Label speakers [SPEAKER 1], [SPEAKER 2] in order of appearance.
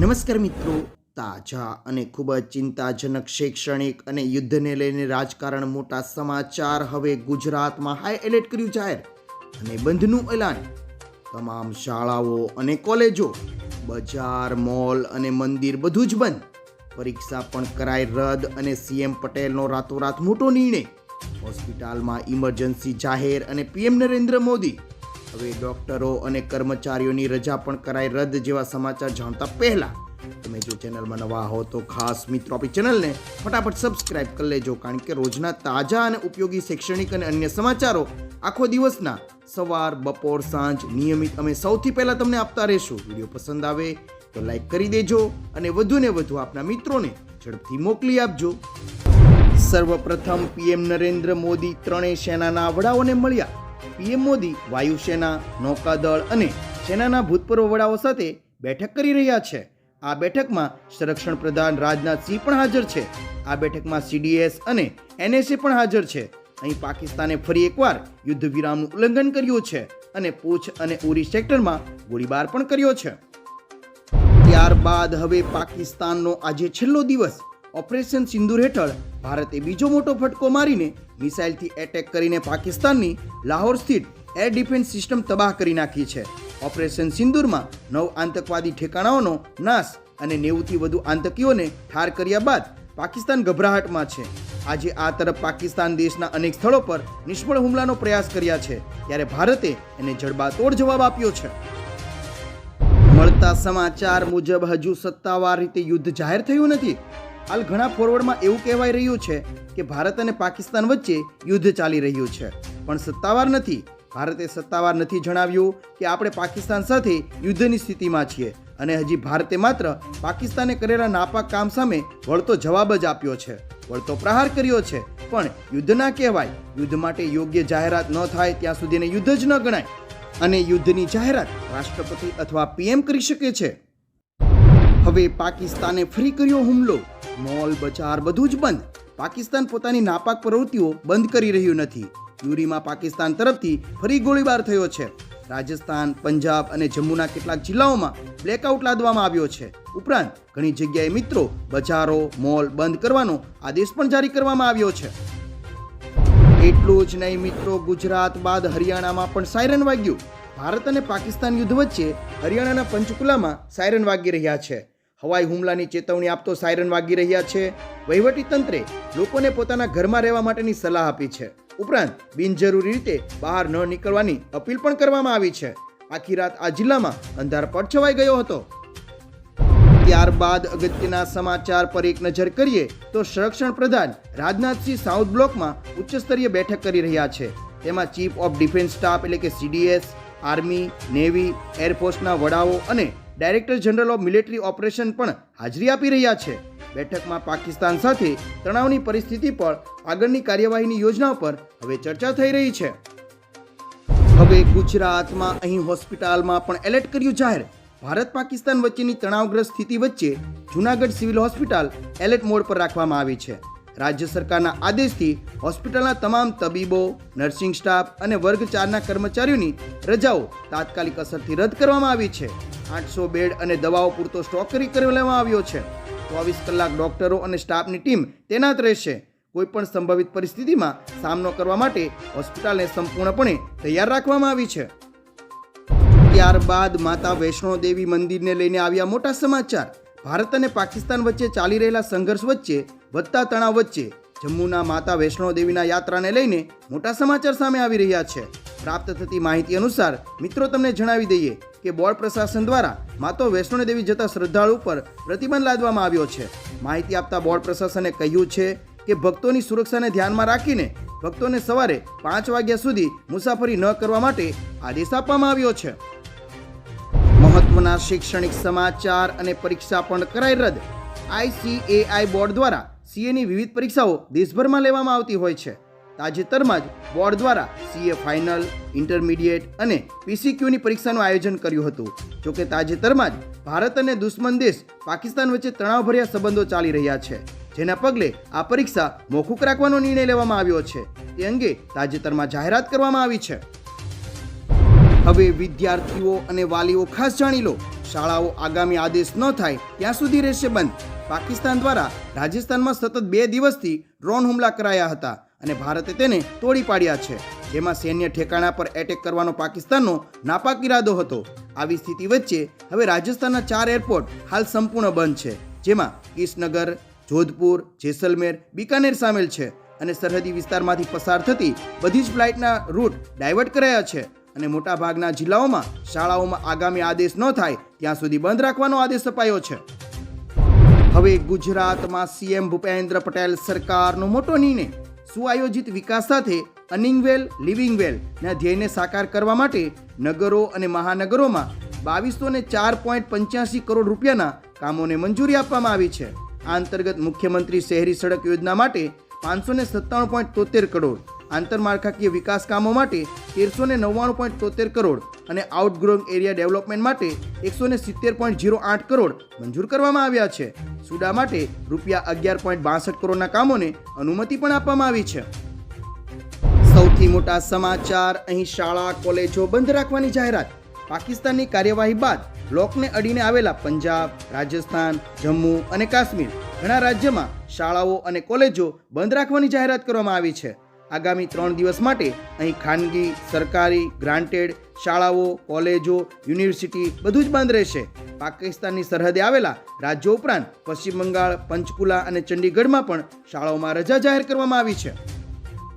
[SPEAKER 1] નમસ્કાર મિત્રો. તાજા અને ખૂબ જ ચિંતાજનક શૈક્ષણિક અને યુદ્ધને લઈને રાજકારણ મોટા સમાચાર હવે ગુજરાતમાં હાઈ એલર્ટ કર્યું જાહેર. અને બંધનું એલાન. તમામ શાળાઓ અને કોલેજો, બજાર, મોલ અને મંદિર બધું જ બંધ. પરીક્ષા પણ કરાય રદ અને સીએમ પટેલનો રાતોરાત મોટો નિર્ણય. હોસ્પિટલમાં ઇમરજન્સી જાહેર અને પીએમ નરેન્દ્ર મોદી. હવે ડોક્ટરો અને કર્મચારીઓની રજા પણ કરાય રદ જેવા સમાચાર જાણતા પહેલા તમે જો ચેનલમાં નવા હો તો ખાસ મિત્રો આપણી ચેનલને ફટાફટ સબસ્ક્રાઇબ કરી લેજો, કારણ કે રોજના તાજા અને ઉપયોગી શૈક્ષણિક અને અન્ય સમાચારો આખો દિવસના સવાર, બપોર, સાંજ નિયમિત અમે સૌથી પહેલાં તમને આપતા રહેશું. વીડિયો પસંદ આવે તો લાઈક કરી દેજો અને વધુને વધુ આપના મિત્રોને ઝડપથી મોકલી આપજો. સર્વપ્રથમ પીએમ નરેન્દ્ર મોદી ત્રણેય સેનાના વડાઓને મળ્યા. પીએમ મોદી, વાયુસેના, નૌકાદળ અને સેનાના ભૂતપૂર્વ વડાઓ સાથે બેઠક કરી રહ્યા છે. આ બેઠકમાં સંરક્ષણ પ્રધાન રાજનાથસિંહ પણ હાજર છે. આ બેઠકમાં સીડીએસ અને એનએસએ પણ હાજર છે. અહીં પાકિસ્તાને ફરી એકવાર યુદ્ધ વિરામનું ઉલ્લંઘન કર્યું છે અને પૂંછ અને ઉરી સેક્ટરમાં ગોળીબાર પણ કર્યો છે. ત્યારબાદ હવે પાકિસ્તાનનો આજે છેલ્લો દિવસ ઓપરેશન સિંદૂર હેઠળ ભારતે બીજો મોટો ફટકો મારીને મિસાઇલથી એટેક કરીને પાકિસ્તાનની લાહોર સ્થિત એર ડિફેન્સ સિસ્ટમ તબાહ કરી નાખી છે. ઓપરેશન સિંદૂરમાં નવ આતંકવાદી ઠેકાણાઓનો નાશ અને નેવુંથી વધુ આતંકીઓને ઠાર કર્યા બાદ પાકિસ્તાન ગભરાહટમાં છે. આજે આ તરફ પાકિસ્તાન દેશના અનેક સ્થળો પર નિષ્ફળ હુમલાનો પ્રયાસ કર્યા છે. ત્યારે ભારતે એને જડબાતોડ જવાબ આપ્યો છે. મળતા સમાચાર મુજબ હજુ સત્તાવાર રીતે યુદ્ધ જાહેર થયું નથી. હાલ ઘણા ફોરવર્ડમાં એવું કહેવાય રહ્યું છે કે ભારત અને પાકિસ્તાન વચ્ચે યુદ્ધ ચાલી રહ્યું છે. પણ સત્તાવાર નથી. ભારતે સત્તાવાર નથી જણાવ્યું કે આપણે પાકિસ્તાન સાથે યુદ્ધની સ્થિતિમાં છીએ. અને હજી ભારતે માત્ર પાકિસ્તાને કરેલા નાપાક કામ સામે વળતો જવાબ જ આપ્યો છે. વળતો પ્રહાર કર્યો છે. પણ યુદ્ધ ના કહેવાય. યુદ્ધ માટે યોગ્ય જાહેરાત ન થાય ત્યાં સુધીને યુદ્ધ જ ન ગણાય. અને યુદ્ધની જાહેરાત રાષ્ટ્રપતિ અથવા પીએમ કરી શકે છે. હવે પાકિસ્તાને ફરી કર્યો હુમલો. મોલ, બજાર બધું જ બંધ. પાકિસ્તાન પોતાની નાપાક પ્રવૃત્તિઓ બંધ કરી રહ્યું નથી. યુરીમાં પાકિસ્તાન તરફથી ફરી ગોળીબાર થયો છે. રાજસ્થાન, પંજાબ અને જમ્મુના કેટલાક જિલ્લાઓમાં બ્લેકઆઉટ લાદવામાં આવ્યો છે. ઉપરાંત, ઘણી જગ્યાએ મિત્રો બજારો, મોલ બંધ કરવાનો આદેશ પણ જારી કરવામાં આવ્યો છે. એટલું જ નહીં મિત્રો, ગુજરાત બાદ હરિયાણામાં પણ સાયરન વાગ્યું. ભારત અને પાકિસ્તાન યુદ્ધ વચ્ચે હરિયાણાના પંચકુલામાં સાયરન વાગી રહ્યા છે. હવાઈ હુમલાની ચેતવણી આપતો સાયરન વાગી રહ્યા છે. વહીવટી તંત્રે લોકોને પોતાના ઘરમાં રહેવા માટેની સલાહ આપી છે. ઉપરાંત બિનજરૂરી રીતે બહાર ન નીકળવાની અપીલ પણ કરવામાં આવી છે. આખી રાત આ જિલ્લામાં અંધારપટ છવાઈ ગયો હતો. ત્યારબાદ અગત્યના સમાચાર પર એક નજર કરીએ તો સંરક્ષણ પ્રધાન રાજનાથસિંહ સાઉથ બ્લોકમાં ઉચ્ચસ્તરીય બેઠક કરી રહ્યા છે. તેમાં ચીફ ઓફ ડિફેન્સ સ્ટાફ એટલે કે સીડીએસ આર્મી, નેવી, એરફોર્સના વડાઓ અને director general of military operation પણ હાજરી આપી રહ્યા છે. બેઠકમાં પાકિસ્તાન સાથે તણાવની પરિસ્થિતિ પર આગળની કાર્યવાહીની યોજના પર હવે ચર્ચા થઈ રહી છે. હવે ગુજરાતમાં અહીં હોસ્પિટલમાં પણ એલર્ટ કર્યું જાહેર. ભારત પાકિસ્તાન વચ્ચેની તણાવગ્રસ્ત સ્થિતિ વચ્ચે Junagadh civil hospital alert mode પર રાખવામાં આવી છે. રાજ્ય સરકારના આદેશથી હોસ્પિટલના તમામ તબીબો, નર્સિંગ સ્ટાફ અને વર્ગ ચારના કર્મચારીઓની રજાઓ તાત્કાલિક અસરથી રદ કરવામાં આવી છે. આઠસો બેડ અને દવાઓ પૂરતો સ્ટોક કરી લેવામાં આવ્યો છે. ચોવીસ કલાક ડોક્ટરો અને સ્ટાફની ટીમ તૈનાત રહેશે. કોઈપણ સંભવિત પરિસ્થિતિમાં સામનો કરવા માટે હોસ્પિટલને સંપૂર્ણપણે તૈયાર રાખવામાં આવી છે. ત્યારબાદ માતા વૈષ્ણો દેવી મંદિરને લઈને આવ્યા મોટા સમાચાર. ભારત અને પાકિસ્તાન વચ્ચે ચાલી રહેલા સંઘર્ષ વચ્ચે વધતા તણાવ વચ્ચે જમ્મુના માતા વૈષ્ણો દેવીના યાત્રાને લઈને મોટા સમાચાર સામે આવી રહ્યા છે. પ્રાપ્ત થતી માહિતી અનુસાર, મિત્રો, તમને જણાવી દઈએ કે બોર્ડ પ્રશાસન દ્વારા માતા વૈષ્ણો દેવી જતા શ્રદ્ધાળુ પર પ્રતિબંધ લાદવામાં આવ્યો છે. માહિતી આપતા બોર્ડ પ્રશાસને કહ્યું છે કે ભક્તોની સુરક્ષાને ધ્યાનમાં રાખીને ભક્તોને સવારે પાંચ વાગ્યા સુધી મુસાફરી ન કરવા માટે આદેશ આપવામાં આવ્યો છે. મહત્વના શૈક્ષણિક સમાચાર અને પરીક્ષા પણ કરાઈ રદ. આઈસીએઆઈ બોર્ડ દ્વારા સીએની વિવિધ પરીક્ષાઓ દેશભરમાં લેવામાં આવતી હોય છે. તાજેતરમાં જ બોર્ડ દ્વારા સીએ ફાઇનલ, ઇન્ટરમીડિયેટ અને પીસીક્યુની પરીક્ષાનું આયોજન કર્યું હતું. જોકે તાજેતરમાં જ ભારત અને દુશ્મન દેશ પાકિસ્તાન વચ્ચે તણાવભર્યા સંબંધો ચાલી રહ્યા છે, જેના પગલે આ પરીક્ષા મોકૂફ રાખવાનો નિર્ણય લેવામાં આવ્યો છે. તે અંગે તાજેતરમાં જાહેરાત કરવામાં આવી છે. હવે વિદ્યાર્થીઓ અને વાલીઓ ખાસ જાણી લો. શાળાઓ આગામી આદેશ ન થાય ત્યાં સુધી રહેશે બંધ. પાકિસ્તાન દ્વારા રાજસ્થાનમાં સતત બે દિવસથી ડ્રોન હુમલા કરાયા હતા અને ભારતે તેને તોડી પાડ્યા છે. જેમાં સૈન્ય ઠેકાણા પર એટેક કરવાનો પાકિસ્તાનનો નાપાક ઇરાદો હતો. આવી સ્થિતિ વચ્ચે હવે રાજસ્થાનના ચાર એરપોર્ટ હાલ સંપૂર્ણ બંધ છે. જેમાં કિશનગર, જોધપુર, જેસલમેર, બિકાનેર સામેલ છે અને સરહદી વિસ્તારમાંથી પસાર થતી બધી જ ફ્લાઇટના રૂટ ડાયવર્ટ કરાયા છે. અને મોટાભાગના જિલ્લાઓમાં શાળાઓમાં આગામી આદેશ ન થાય, ત્યાં સુધી બંધ રાખવાનો આદેશ અપાયો છે. હવે ગુજરાતમાં સીએમ ભૂપેન્દ્ર પટેલ સરકારનો મોટો નિર્ણય, સુઆયોજિત વિકાસ સાથે અર્નિંગ વેલ, લિવિંગ વેલ ના ધ્યેયને સાકાર કરવા માટે નગરો અને મહાનગરોમાં બાવીસો ને ચાર પોઈન્ટ પંચ્યાસી કરોડ રૂપિયાના કામોને મંજૂરી આપવામાં આવી છે. આ અંતર્ગત મુખ્યમંત્રી શહેરી સડક યોજના માટે પાંચસો ને સત્તાણું પોઈન્ટ તોતેર કરોડ આંતરમાળખાકીય વિકાસ કામો માટે તેરસો ને નવ્વાણું પોઈન્ટ તોતેર કરોડ અને આઉટગ્રોઈંગ એરિયા ડેવલપમેન્ટ માટે એકસો ને સિત્તેર પોઈન્ટ ઝીરો આઠ કરોડ મંજૂર કરવામાં આવ્યા છે. સુડા માટે રૂપિયા અગિયાર પોઈન્ટ બાસઠ કરોડના કામોને અનુમતિ પણ આપવામાં આવી છે. સૌથી મોટા સમાચાર, અહીં શાળા, કોલેજો બંધ રાખવાની જાહેરાત. પાકિસ્તાનની કાર્યવાહી બાદ લોકને અડીને આવેલા પંજાબ, રાજસ્થાન, જમ્મુ અને કાશ્મીર ઘણા રાજ્યમાં શાળાઓ અને કોલેજો બંધ રાખવાની જાહેરાત કરવામાં આવી છે. આગામી ત્રણ દિવસ માટે અહીં ખાનગી, સરકારી, ગ્રાન્ટેડ શાળાઓ, કોલેજો, યુનિવર્સિટી બધું જ બંધ રહેશે. પાકિસ્તાનની સરહદે આવેલા રાજ્યો ઉપરાંત પશ્ચિમ બંગાળ, પંચકુલા અને ચંડીગઢમાં પણ શાળાઓમાં રજા જાહેર કરવામાં આવી છે.